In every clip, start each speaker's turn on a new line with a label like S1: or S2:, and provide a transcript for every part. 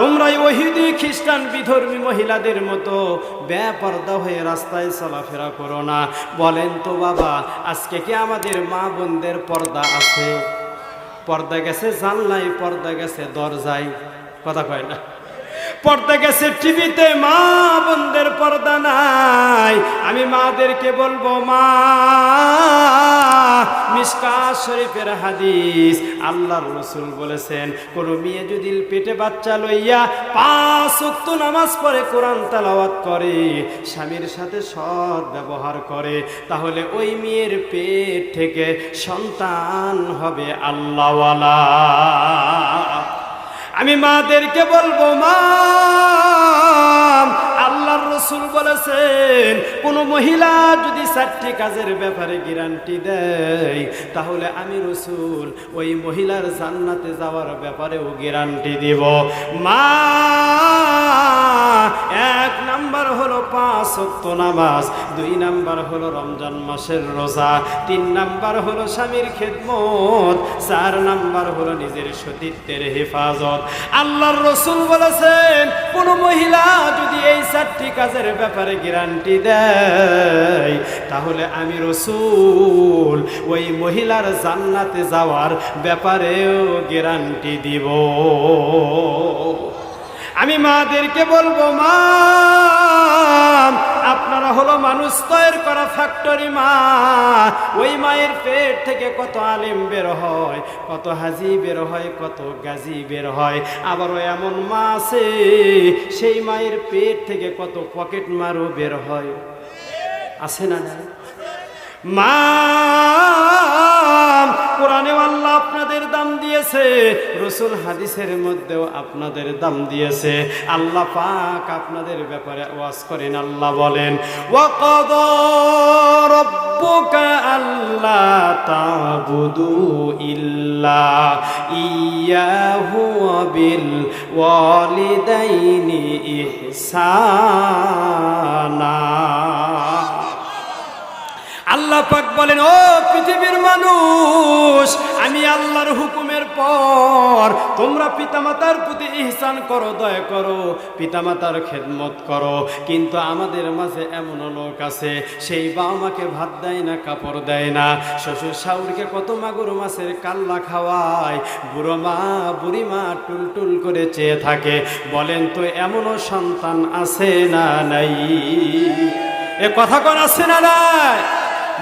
S1: তোমরা এই ওহিদি খ্রিস্টান বিধর্মী মহিলাদের মতো ব্যাপারদা হয়ে রাস্তায় চলাফেরা করো না। বলেন তো বাবা, আজকে কি আমাদের মা বোনদের পর্দা আছে? পর্দা গেছে জানলাই পর্দা গেছে দরজায়। কথা কয় না। পর্দা গেছে টিভিতে, মা বোনদের পর্দা নাই। আমি মাদেরকে বলব, মা মিসকা শরীফের হাদিস আল্লাহর রসুল বলেছেন, কোন মেয়ে যদি পেটে বাচ্চা লইয়া পাঁচ উক্ত নামাজ পড়ে, কোরআন তালাওয়াত করে, স্বামীর সাথে সৎ ব্যবহার করে, তাহলে ওই মেয়ের পেট থেকে সন্তান হবে আল্লাহওয়ালা। আমি মাদেরকে বলব মা রসুল বলেছেন, কোন মহিলা যদি চারটি কাজের ব্যাপারে গ্যারান্টি দেয়, তাহলে আমি রসুল ওই মহিলার জান্নাতে যাওয়ার ব্যাপারেও গ্যারান্টি দিব। মা, এক নাম্বার হলো পাঁচ অক্ত নামাজ, দুই নাম্বার হলো রমজান মাসের রোজা, তিন নাম্বার হলো স্বামীর খেদমত, চার নাম্বার হলো নিজের সতীত্বের হেফাজত। আল্লাহর রসুল বলেছেন, কোন মহিলা যদি এই চারটি কাজের ব্যাপারে গ্যারান্টি দেয়। তাহলে আমি রসুল, ওই মহিলার জান্নাতে যাওয়ার ব্যাপারেও গ্যারান্টি দিব। আমি মাদেরকে বলব, মা আপনারা হলো মানুষ তৈরি করা ফ্যাক্টরি মা। ওই মায়ের পেট থেকে কত আলিম বের হয়, কত হাজি বের হয়, কত গাজি বের হয়। আবারও এমন মা আছে, সেই মায়ের পেট থেকে কত পকেট মারও বের হয়। আছে না মা দিয়েছে, রসুল হাদিসের মধ্যেও আপনাদের দাম দিয়েছে। আল্লাহ পাক আপনাদের ব্যাপারে ওয়াজ করেন, আল্লাহ বলেন, ওয়াকাদ রব্বুকা আল্লাহ তাবুদু ইল্লা ইয়াহু বিল ওয়ালিদাইনি ইহসানা। আল্লাহ পাক বলেন, ও পৃথিবীর মানুষ, আমি আল্লাহর হুকুমের পর তোমরা পিতামাতার প্রতি ইহসান করো, দয়া করো, পিতামাতার খেদমত করো। কিন্তু আমাদের মাঝে এমন লোক আছে, সেই বাবা মাকে ভাত দেয় না, কাপড় দেয় না। শ্বশুর শাউরকে কত মাগুর মাছের কাল্লা খাওয়ায়, বুড়ো মা, বুড়ি মা টুল টুল করে চেয়ে থাকে। বলেন, তো এমনও সন্তান আছে না নাই? এ কথা কোন আছে না নাই?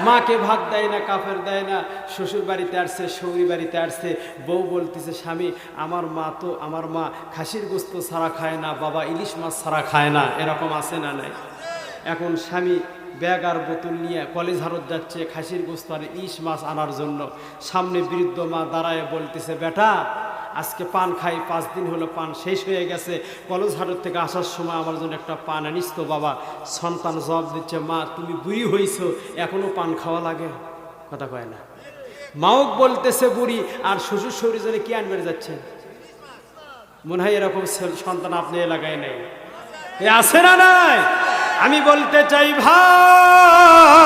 S1: মাকে ভাত দেয় না, কাফের দেয় না, শ্বশুর বাড়িতে আসছে সৌরি বাড়িতে আসছে, বউ বলতেছে, স্বামী, আমার মা তো, আমার মা খাসির গোস্ত ছাড়া খায় না, বাবা ইলিশ মাছ ছাড়া খায় না। এরকম আছে না নাই? এখন স্বামী ব্যাগ আর বোতল নিয়ে কলেজ হারত যাচ্ছে, খাসির গোস্ত আর ইলিশ মাছ আনার জন্য। সামনে বৃদ্ধ মা দাঁড়ায় বলতেছে, বেটা আজকে পান খাই, পাঁচ দিন হলো পান শেষ হয়ে গেছে। কলেজ হাটের থেকে আসার সময় আমার জন্য একটা পান আনিস তো বাবা। সন্তান জবাব দিচ্ছে, মা, তুমি বুড়ি হইছো এখনও পান খাওয়া লাগে? কথা কয় না। মাও বলতেছে, বুড়ি, আর শ্বশুর শরীর জন্য কি আনবে যাচ্ছে? মনে হয় এরকম সন্তান আপনি এলাকায় নেই। আছে না নাই? আমি বলতে চাই, ভাই!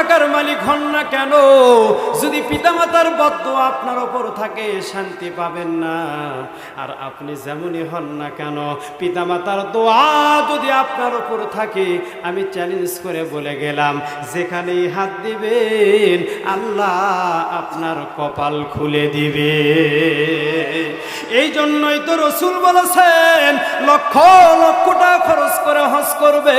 S1: টাকার মালিক হন না কেন? যদি পিতামাতার বদ্ধ আপনার ওপর থাকে, শান্তি পাবেন না। আর আপনি যেমনই হন না কেন, পিতামাতার দোয়া যদি আপনার ওপর থাকে, আমি চ্যালেঞ্জ করে বলে গেলাম, যেখানেই হাত দিবেন, আল্লাহ আপনার কপাল খুলে দিবে। এই জন্যই তো রসুল বলেছেন, লক্ষ লক্ষ টাকা খরচ করে হজ করবে।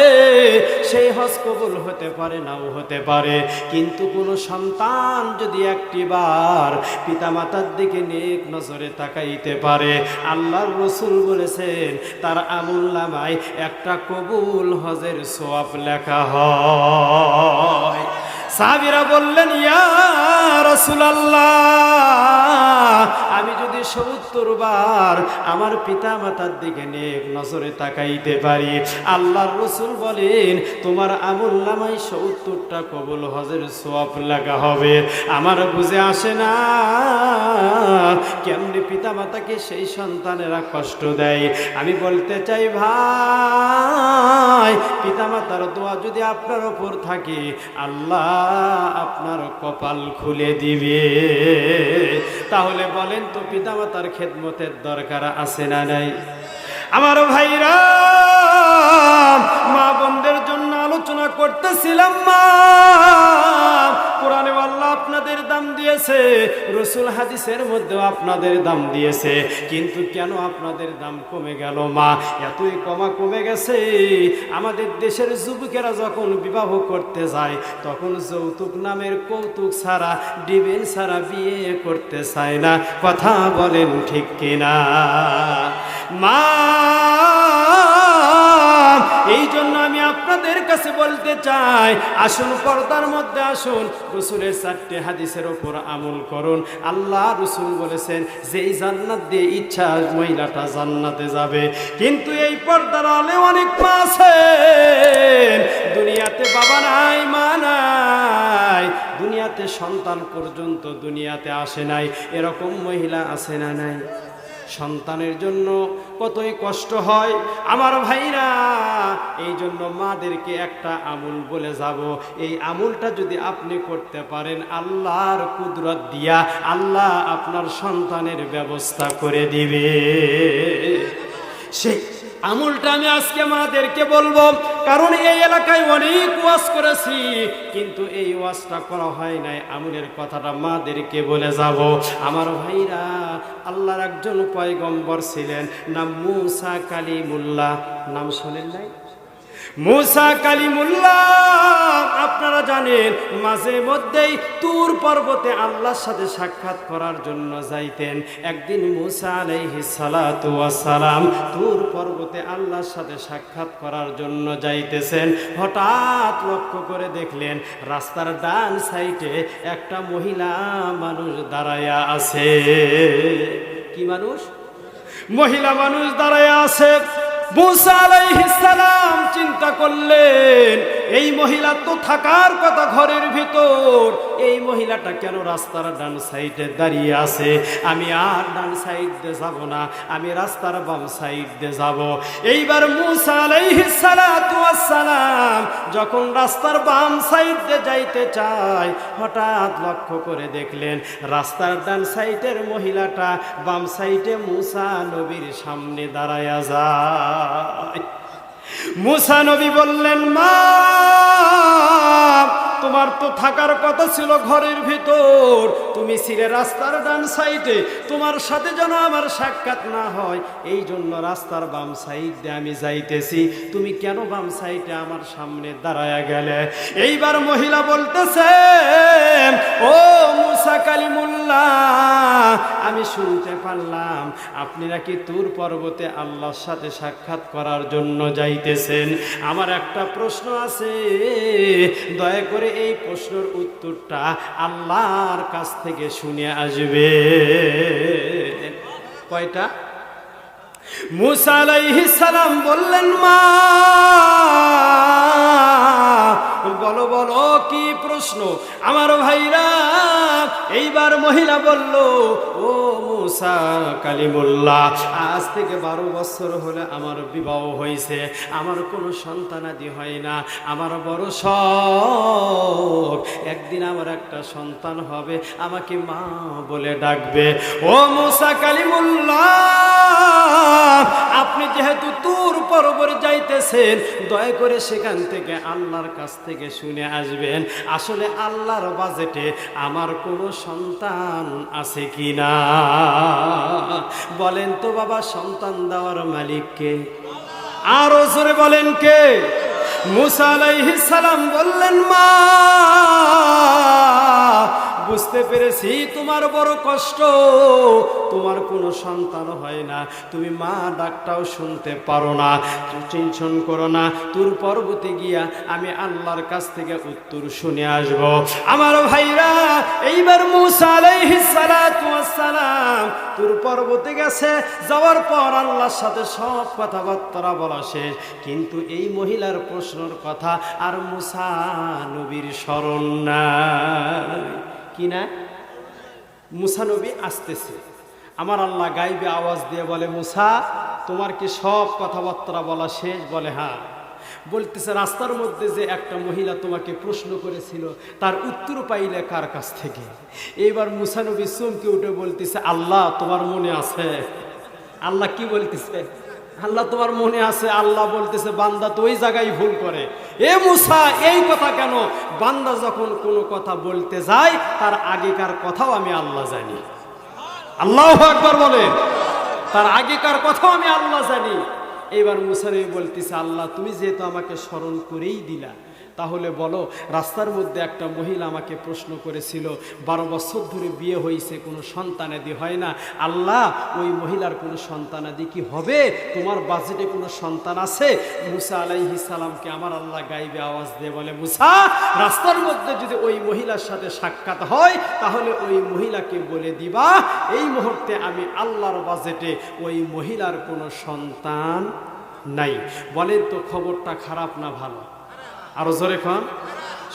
S1: সেই হজ কবুল হতে পারে, নাও হতে পারে। কিন্তু কোনো সন্তান যদি একটিবার পিতামাতার দিকে নেক নজরে তাকাইতে পারে, আল্লাহর রসুল বলেছেন, তার আমুল নামায় একটা কবুল হজের সোয়াব লেখা হয়। সাহাবিরা বললেন, ইয়া রাসূলুল্লাহ, আমি যদি সত্তর বার আমার পিতা মাতার দিকে নেক নজরে তাকাইতে পারি, আল্লাহর রসুল বলেন, তোমার আমল নামাই সত্তরটা কবুল হজের সোয়াব লাগা হবে। আমার বুঝে আসে না কেমনি পিতা মাতাকে সেই সন্তানেরা কষ্ট দেয়। আমি বলতে চাই, ভাই পিতা মাতার দোয়া যদি আপনার ওপর থাকে, আল্লাহ আপনার কপাল খুলে দিবে। তাহলে বলেন তো পিতা মাতার খেদমতের দরকার আছে না নাই? আমার ভাইরা, মা বোনদের মা। কোরআনে আল্লাহ আপনাদের দাম দিয়েছে, রসুল হাদিসের আপনাদের দাম দিয়েছে। কিন্তু কেন আপনাদের দাম কমে গেল, মা? এতই কমা কমে গেছে। আমাদের দেশের যুবকেরা যখন বিবাহ করতে যায়, তখন যৌতুক নামের কৌতুক ছাড়া ডিবেন ছাড়া বিয়ে করতে চায় না। কথা বলেন ঠিক কিনা? মা এই জন্য আপনাদের কাছে বলতে চাই আসুন পর্দার মধ্যে আসুন, রসুলের চারটে হাদিসের ওপর আমল করুন। আল্লাহ রসুল বলেছেন, যেই জান্নাত দিয়ে ইচ্ছা মহিলাটা জান্নাতে যাবে। কিন্তু এই পর্দার আলে অনেক মা আছেন। দুনিয়াতে বাবা নাই, মা নাই। দুনিয়াতে সন্তান পর্যন্ত দুনিয়াতে আসে নাই। এরকম মহিলা আছে না নাই? সন্তানের জন্য কতই কষ্ট হয়। আমার ভাইরা এই জন্য মাদেরকে একটা আমুল বলে যাব। এই আমুলটা যদি আপনি করতে পারেন, আল্লাহর কুদরত দিয়া আল্লাহ আপনার সন্তানের ব্যবস্থা করে দিবে। সেই আমুলটা আমি আজকে মাদেরকে বলব। কারণ এই এলাকায় অনেক ওয়াজ করেছি, কিন্তু এই ওয়াজটা করা হয় নাই। আমুলের কথাটা মাদেরকে বলে যাব। আমার ভাইরা, আল্লাহর একজন পয়গম্বর ছিলেন, নাম মুসা কালিমুল্লাহ। নাম শোনেন নাই? মুসা কালিমুল্লাহ, আপনারা জানেন, মাঝে মধ্যেই তুর পর্বতে আল্লাহর সাথে সাক্ষাৎ করার জন্য যাইতেন। একদিন মুসা আলাইহি সালাম তুর পর্বতে আল্লাহর সাথে সাক্ষাৎ করার জন্য যাইতেছেন। হঠাৎ লক্ষ্য করে দেখলেন, রাস্তার ডান সাইডে একটা মহিলা মানুষ দাঁড়ায়া আছে। কি মানুষ? মহিলা মানুষ দাঁড়ায় আছে। মুসা আলাইহিস সালাম চিন্তা করলেন এই মহিলা তো থাকার কথা ঘরের ভিতর। এই মহিলাটা কেন রাস্তার ডান সাইডে দাঁড়িয়ে আছে? আমি আর ডান সাইড দিয়ে যাব না, আমি রাস্তার বাম সাইড দিয়ে যাব। এইবার সালাম যখন রাস্তার বাম সাইড দিয়ে যাইতে চায়, হঠাৎ লক্ষ্য করে দেখলেন রাস্তার ডান সাইডের মহিলাটা বাম সাইডে মুসা নবীর সামনে দাঁড়ায়া যায়। মুসা নবী বললেন মা তোমার তো থাকার কথা ছিল ঘরের ভিতর। তুমি ছিলে রাস্তার ডান সাইডে। তোমার সাথে যেন আমার সাক্ষাৎ না হয় এই জন্য রাস্তার বাম সাইডে আমি যাইতেছি। তুমি কেন বাম সাইডে আমার সামনে দাঁড়ায়া গেলে? এইবার মহিলা বলতেছে, ও মুসা কালিমুল্লাহ, আমি শুনতে পারলাম আপনি নাকি তুর পর্বতে আল্লাহর সাথে সাক্ষাৎ করার জন্য যাইতেছেন? আমার একটা প্রশ্ন আছে, দয়া করে এই প্রশ্নের উত্তরটা আল্লাহর কাছ থেকে শুনে আসবে। কয়টা? মুসা আলাইহিস সালাম বললেন মা বলো বলো কি প্রশ্ন? আমার ভাইরা, এইবার মহিলা বলল, ও মুসা কালিমুল্লাহ, আজ থেকে বারো বছর হলে আমার বিবাহ হয়েছে। আমার কোনো সন্তানাদি হয় না। আমার বড় শখ, একদিন আমার একটা সন্তান হবে, আমাকে মা বলে ডাকবে। ও মুসা কালিমুল্লাহ, আপনি যেহেতু তুর পরবরে যাইতেছেন, দয়া করে সেখান থেকে আল্লাহর কাছ থেকে শুনে আসবেন, আসলে আল্লাহর বাজেটে আমার কোনো সন্তান আছে কি না? বলেন তো বাবা, সন্তান দেওয়ার মালিককে আর জোরে বলেন কে? মুসা আলাইহিস সালাম বললেন, মা! বুঝতে পেরেছি, তোমার বড় কষ্ট। তোমার কোনো সন্তান হয় না। তুমি মা ডাকটাও শুনতে পারো না। টেনশন করো না। তোর পর্বতে গিয়া আমি আল্লাহর কাছ থেকে উত্তর শুনে আসব। আমার ভাইরা, এইবার মুসা আলাইহিস সালাতু ওয়াস সালাম তোর পর্বতে গেছে। যাওয়ার পর আল্লাহর সাথে সব কথাবার্তা বলা শেষ। কিন্তু এই মহিলার প্রশ্নর কথা আর মুসা নবীর স্মরণ নাই। কি না মুসা নবী আসতেছে। আমার আল্লাহ গাইবে আওয়াজ দিয়ে বলে, মুসা, তোমার কি সব কথাবার্তা বলা শেষ? বলে হ্যাঁ। বলতেছে, রাস্তার মধ্যে যে একটা মহিলা তোমাকে প্রশ্ন করেছিল, তার উত্তর পাইলে কার কাছ থেকে? এইবার মুসানবী চমকে উঠে বলতেছে, আল্লাহ তোমার মনে আছে। আল্লাহ কি বলতেছে? আল্লাহ তোমার মনে আছে, আল্লাহ বলতেছে, বান্দা তো ওই জায়গায় ভুল করে। এ মুসা, এই কথা কেন? বান্দা যখন কোনো কথা বলতে যায়, তার আগেকার কথাও আমি আল্লাহ জানি। আল্লাহ একবার বলে তার আগেকার কথাও আমি আল্লাহ জানি। এবার মুসারে বলতেছে, আল্লাহ তুমি যেহেতু আমাকে স্মরণ করেই দিলা তাহলে বলো, রাস্তার মধ্যে একটা মহিলা আমাকে প্রশ্ন করেছিল, বারো বছর ধরে বিয়ে হয়েছে কোনো সন্তানাদি হয় না? আল্লাহ, ওই মহিলার কোনো সন্তানাদি কি হবে? তোমার বাজেটে কোনো সন্তান আছে? মুসা আলাইহি সালামকে আমার আল্লাহ গাইবে আওয়াজ দিয়ে বলে, মুসা, রাস্তার মধ্যে যদি ওই মহিলার সাথে সাক্ষাৎ হয়, তাহলে ওই মহিলাকে বলে দিবা, এই মুহূর্তে আমি আল্লাহর বাজেটে ওই মহিলার কোনো সন্তান নাই। বলেন তো খবরটা খারাপ না ভালো? আরও জোরে খান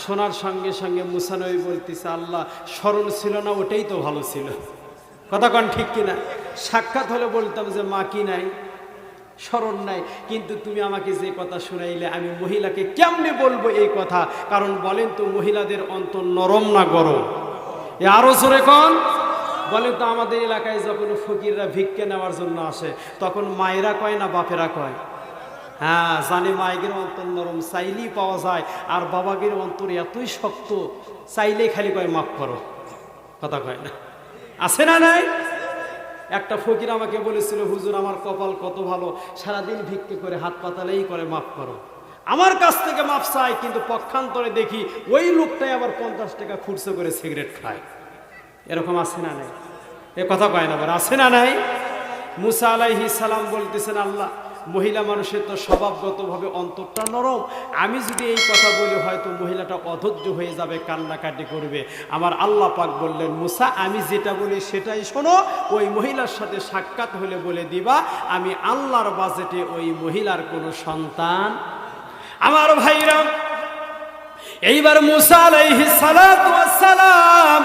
S1: শোনার সঙ্গে সঙ্গে মুসানবী বলতেছে, আল্লাহ, স্মরণ ছিল না, ওটাই তো ভালো ছিল। কথা কন ঠিক কিনা? সাক্ষাৎ হলে বলতাম যে, মা, কি নাই? স্মরণ নাই। কিন্তু তুমি আমাকে যে কথা শুনাইলে, আমি মহিলাকে কেমনে বলব এই কথা? কারণ বলেন তো, মহিলাদের অন্তর নরম না গরম? এ আরও জোরে কন। বলেন তো, আমাদের এলাকায় যখন ফকিররা ভিক্ষে নেওয়ার জন্য আসে, তখন মায়েরা কয় না বাপেরা কয়? হ্যাঁ জানে মায়ের অন্তর নরম, চাইলেই পাওয়া যায়। আর বাবাগের অন্তর এতই শক্ত, চাইলেই খালি কয়, মাফ করো। কথা কয় না। আছে না নাই? একটা ফকির আমাকে বলেছিল, হুজুর, আমার কপাল কত ভালো। সারাদিন ভিক্ষে করে হাত পাতালেই করে, মাফ করো। আমার কাছ থেকে মাপ চাই কিন্তু পক্ষান্তরে দেখি ওই লোকটাই আবার পঞ্চাশ টাকা খুরসো করে সিগারেট খায়। এরকম আছে না নাই? এ কথা কয় না আবার, আছে না নাই? মুসা আলাইহি সালাম বলতেছেন, আল্লাহ মহিলা মানুষের তো স্বভাবগতভাবে অন্তরটা নরম। আমি যদি এই কথা বলি, হয়তো মহিলাটা অধৈর্য হয়ে যাবে, কান্নাকাটি করবে। আমার আল্লাহ পাক বললেন, মুসা, আমি যেটা বলি সেটাই শোনো। ওই মহিলার সাথে সাক্ষাৎ হলে বলে দিবা, আমি আল্লাহর বাজেটে ওই মহিলার কোনো সন্তান। আমার ভাইরা, এইবার মুসা আলাইহিস সালাম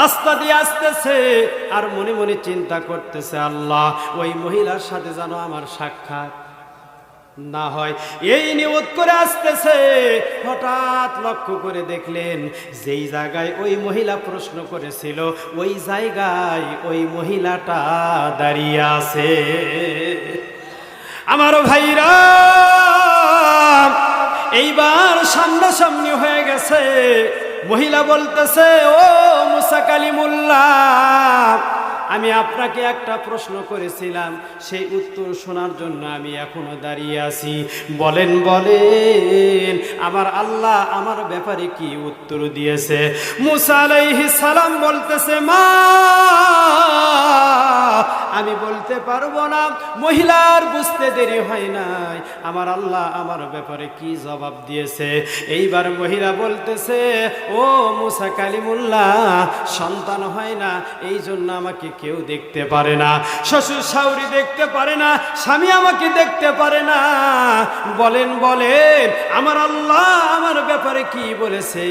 S1: রাস্তা দিয়ে আসতেছে, আর মনে মনে চিন্তা করতেছে, আল্লাহ, ওই মহিলার সাথে যেন আমার সাক্ষাৎ না হয়। এই নিয়ত করে আসতেছে, হঠাৎ লক্ষ্য করে দেখলেন, যেই জায়গায় ওই মহিলা প্রশ্ন করেছিল, ওই জায়গায় ওই মহিলাটা দাঁড়িয়ে আছে। আমার ভাইরা, এইবার সামনাসামনি হয়ে গেছে। মহিলা বলতেছে, ও মুসা কালিমুল্লাহ। আমি আপনাকে একটা প্রশ্ন করেছিলাম, সেই উত্তর শোনার জন্য আমি এখনও দাঁড়িয়ে আছি। বলেন বলেন, আমার আল্লাহ আমার ব্যাপারে কি উত্তর দিয়েছে? মুসা সালাম বলতেছে, মা আমি বলতে পারব না। মহিলার বুঝতে দেরি হয় নাই। আমার আল্লাহ আমার ব্যাপারে কি জবাব দিয়েছে? এইবার মহিলা বলতেছে, ও মুসা কালিমুল্লাহ, সন্তান হয় না এই জন্য আমাকে কেউ দেখতে পারে না। শ্বশুর শাউরি দেখতে পারে না, স্বামী আমাকে দেখতে পারে না। বলেন বলেন, আমার আল্লাহ আমার ব্যাপারে কি বলেছে?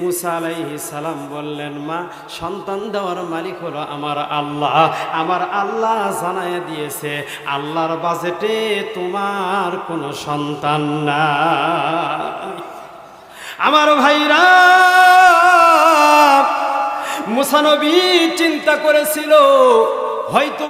S1: মুসা আলাইহি সালাম বললেন, মা, সন্তান দেওয়ার মালিক হলো আমার আল্লাহ। আমার আল্লাহ জানায় দিয়েছে, আল্লাহর বাজেটে তোমার কোনো সন্তান না আমার ভাইরা, মুসানবী চিন্তা করেছিল, হয়তো